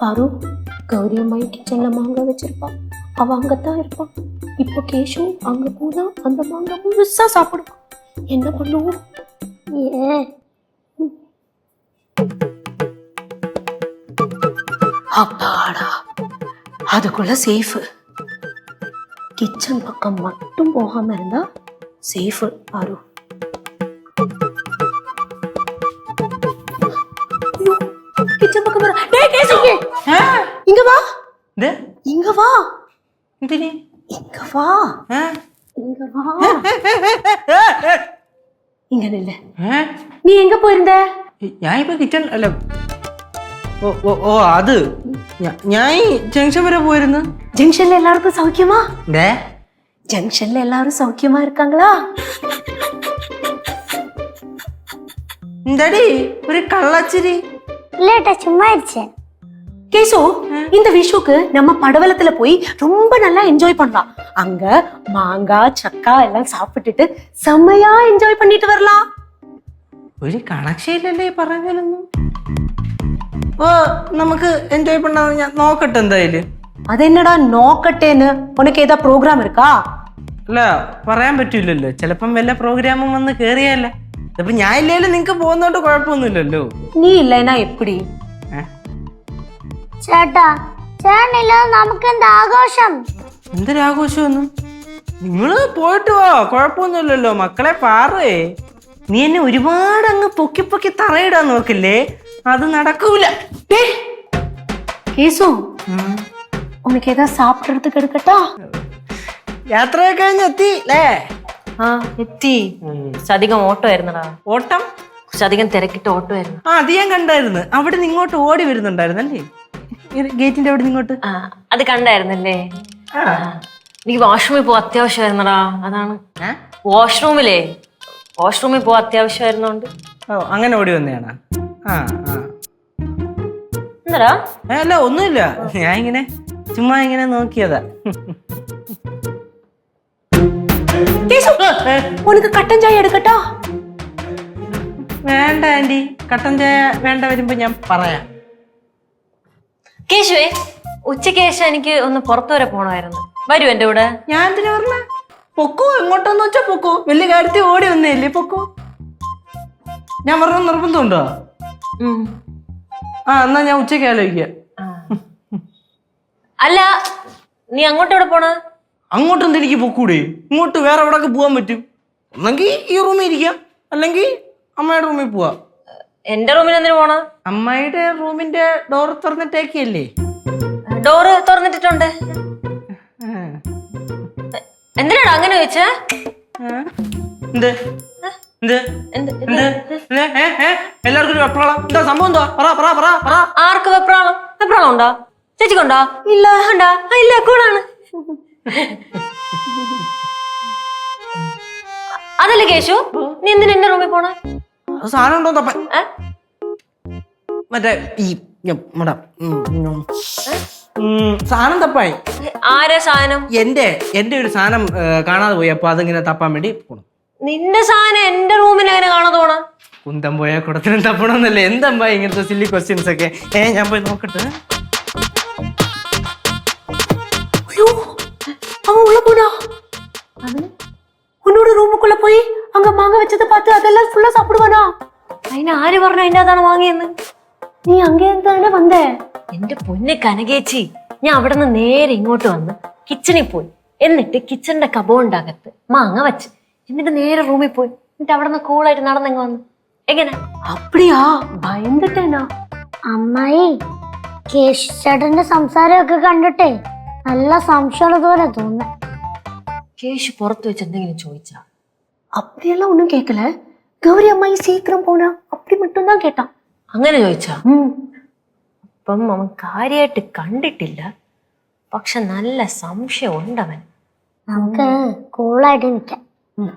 பாரு கௌரி அம்மாயி கிச்சனில் மாங்காய் வச்சிருப்பா. அங்கே தான் இருப்பான் இப்போ கேஷு அங்கே போனா அந்த மாங்காய் முழுசாக சாப்பிடுவான் என்ன பண்ணுவோம்? ஏன்? அப்பாடா அதுக்குள்ள சேஃபு கிச்சன் பக்கம் மட்டும் போகாம இருந்தா சேஃபு பாரு. கிச்சன் பக்கம் வர டேய் கேசு இங்க வா ഇത് இங்க வா എന്തിന് இங்க வா ഏ? இங்க வா இங்க நில்லு ഏ? நீ எங்க போயிருந்த ഞാൻ ഇപ്പൊ കിച്ചൺ അല്ല ഓ ഓ ഓ അത് ഞാ- ഞാൻ ഈ ജംഗ്ഷൻ വരെ പോയിരുന്നു ஜங்ஷன்ல எல்லாருக்கும் சௌக்கியமா ദേ ஜங்ஷன்ல எல்லாரும் சௌக்கியமா இருக்காங்களா എന്താടി ഒരു കള്ളച്ചിരി இல்லட்டா சும்மா இருச்சேன் கேசு இந்த விஷுக்கு நம்ம படவலத்துல போய் ரொம்ப நல்லா என்ஜாய் பண்ணலாம் அங்க மாங்காய் சக்கா எல்லாம் சாப்பிட்டுட்டு செம்மையா என்ஜോയ് பண்ணிட்டு வரலாம் ഒരു കണക്ഷയില്ലല്ലേ പറഞ്ഞാലൊന്നും ഓ നമുക്ക് എൻജോയ് പണ്ടാന്ന് ഞാൻ നോക്കട്ടെ എന്തായാലും അതെന്നടാ നോക്കട്ടേന്ന് ഉനക്ക് ഏതാ പ്രോഗ്രാം എടുക്കാ അല്ല പറയാൻ പറ്റൂലല്ലോ ചിലപ്പം വല്ല പ്രോഗ്രാമും വന്ന് കേറിയല്ലേ അപ്പൊ ഞാൻ ഇല്ലേലും നിങ്ങക്ക് പോകുന്നോണ്ട് കുഴപ്പമൊന്നുമില്ലല്ലോ നീ ഇല്ലനാ എപ്പടി? ചേട്ടാ ചേട്ടനില്ല നമുക്ക് എന്താ ആഘോഷം നിങ്ങൾ പോയിട്ട് വാ കൊഴപ്പൊന്നുമില്ലല്ലോ മക്കളെ പാറേ. നീ എന്നെ ഒരുപാട് അങ്ങ് പൊക്കി പൊക്കി തറയിടാൻ നോക്കില്ലേ? അത് നടക്കൂല. കേസു. ഏതാ സാപ്പിട്ടെടുത്ത് കിടക്കട്ടോ? യാത്ര കഴിഞ്ഞെത്തി അല്ലേ ആ എത്തി. അധികം ഓട്ടോ ആയിരുന്നടാ. ഓട്ടം? അധികം തിരക്കിട്ട് ഓട്ടോ ആയിരുന്നു. ആ അത് ഞാൻ കണ്ടായിരുന്നു. അവിടെ നിന്ന് ഇങ്ങോട്ട് ഓടി വരുന്നുണ്ടായിരുന്നല്ലേ ഗേറ്റിന്റെ അവിടെ ഇങ്ങോട്ട്? ആ അത് കണ്ടായിരുന്നല്ലേ. എനിക്ക് വാഷ്റൂമിൽ പോവാ അത്യാവശ്യമായിരുന്നടാ. അതാണ്. വാഷ്റൂമിലേ? വാഷ്റൂമിൽ പോവാ അത്യാവശ്യമായിരുന്നോണ്ട്. ഓ അങ്ങനെ ഓടി വന്നതാണ് ആ ആ. എന്താടാ? അല്ല ഒന്നുമില്ല. ഞാൻ ഇങ്ങനെ ചുമ്മാ ഇങ്ങനെ നോക്കിയതാ. യേശു കട്ടൻ ചായ എടുക്കട്ടോ? വേണ്ട ആന്റി. കട്ടൻ ചായ വേണ്ട വരുമ്പോ ഞാൻ പറയാം. കേശുവേ ഉച്ചയ്ക്ക് ശേഷം എനിക്ക് ഒന്ന് പുറത്തു വരെ പോണമായിരുന്നു. വരും എന്റെ കൂടെ. ഞാൻ എന്തിനു പറഞ്ഞ പൊക്കോ എങ്ങോട്ടോന്ന് വെച്ചാ പൊക്കോ. വലിയ കാര്യത്തിൽ ഓടി വന്നേല്ലേ പൊക്കോ. ഞാൻ പറഞ്ഞ നിർബന്ധമുണ്ടോ? ആ എന്നാ ഞാൻ ഉച്ചയ്ക്ക് ആലോചിക്ക. അല്ല നീ അങ്ങോട്ട് എവിടെ പോണത് അങ്ങോട്ട് എന്ത് എനിക്ക് പൊക്കൂടെ? ഇങ്ങോട്ട് വേറെ എവിടെയൊക്കെ പോകാൻ പറ്റും? ഒന്നെങ്കിൽ ഈ റൂമിൽ ഇരിക്കാം. അല്ലെങ്കിൽ അമ്മയുടെ റൂമിൽ പോവാം. എന്റെ റൂമിൽ എന്തിനു പോണ? അമ്മയുടെ റൂമിന്റെ ഡോർ തുറന്നിട്ടേക്കല്ലേ ഡോറ് തുറന്നിട്ടിട്ടുണ്ട്. എന്തിനാടാ അങ്ങനെ ചോദിച്ചേ? എന്ത്? എന്ത്? എല്ലാവർക്കും വെപ്രാളം. എന്താ സംഭവം എന്താ? പറ പറ പറ പറ. ആർക്ക് വെപ്രാളം? വെപ്രാളം ഉണ്ടോ? ചേച്ചിക്കുണ്ടോ? ഇല്ല ഉണ്ടോ ഇല്ല കൂളാണ് അതല്ലേ കേശു? നീ എന്തിനാ എന്റെ റൂമിൽ പോണ? അത് സാധനം ഉണ്ടോ തപ്പ? മറ്റേ ഈ ഉം, സാധനം തപ്പായി. ആരെ സാധനം? എന്റെ എന്റെ ഒരു സാധനം കാണാതെ പോയി. അപ്പൊ അതിങ്ങനെ തപ്പാൻ വേണ്ടി പോണം. നിന്റെ സാധനം എന്റെ റൂമിൽ എങ്ങനെ കാണാതെ പോണ? കുന്തം പോയ കുടത്തിനും തപ്പണമെന്നല്ലേ എന്തമ്പായി ഇങ്ങനത്തെ സില്ലി ക്വസ്റ്റ്യൻസ് ഒക്കെ? ഏ ഞാൻ പോയി നോക്കട്ടെ. அவன் உள்ள போனா உன்னோட ரூமுக்குள்ள போய் அங்க மாங்காய் வச்சதை பார்த்து அதெல்லாம் ஃபுல்லா சாப்பிடுவானா അതിന് ആര് പറഞ്ഞു അതിന്റെ അതാണ് വാങ്ങിയെന്ന് நீ அங்கே தானே வந்த എന്റെ പൊന്നെ കനകേച്ചി ഞാൻ അവിടെ നിന്ന് നേരെ ഇങ്ങോട്ട് വന്ന് കിച്ചണിൽ പോയി എന്നിട്ട് കിച്ചണിന്റെ കബോണിന്റെ അകത്ത് മാങ്ങ വെച്ച് എന്നിട്ട് നേരെ റൂമിൽ പോയി എന്നിട്ട് അവിടെ നിന്ന് കൂളായിട്ട് നടന്നെങ്ങ് വന്നു എങ്ങനെ அப்படியா பயந்துட்டேனா അമ്മായി കേശു ചേട്ടന്റെ സംസാരമൊക്കെ കണ്ടിട്ടേ നല്ല സംശയമുള്ളത് പോലെ തോന്നുന്നു കേശു പുറത്ത് വെച്ച് എന്തെങ്കിലും ചോദിച്ചാ அப்படியெல்லாம் ஒண்ணும் கேட்கல கௌரி அம்மாயி சீக்கிரம் போனா அப்படி மட்டும் தான் கேட்டான் അങ്ങനെ ചോദിച്ചാ ம் അപ്പം അവൻ കാര്യമായിട്ട് കണ്ടിട്ടില്ല പക്ഷെ നല്ല സംശയം ഉണ്ടവൻ നമുക്ക് കൂളായിട്ട് നിൽക്കാം ம்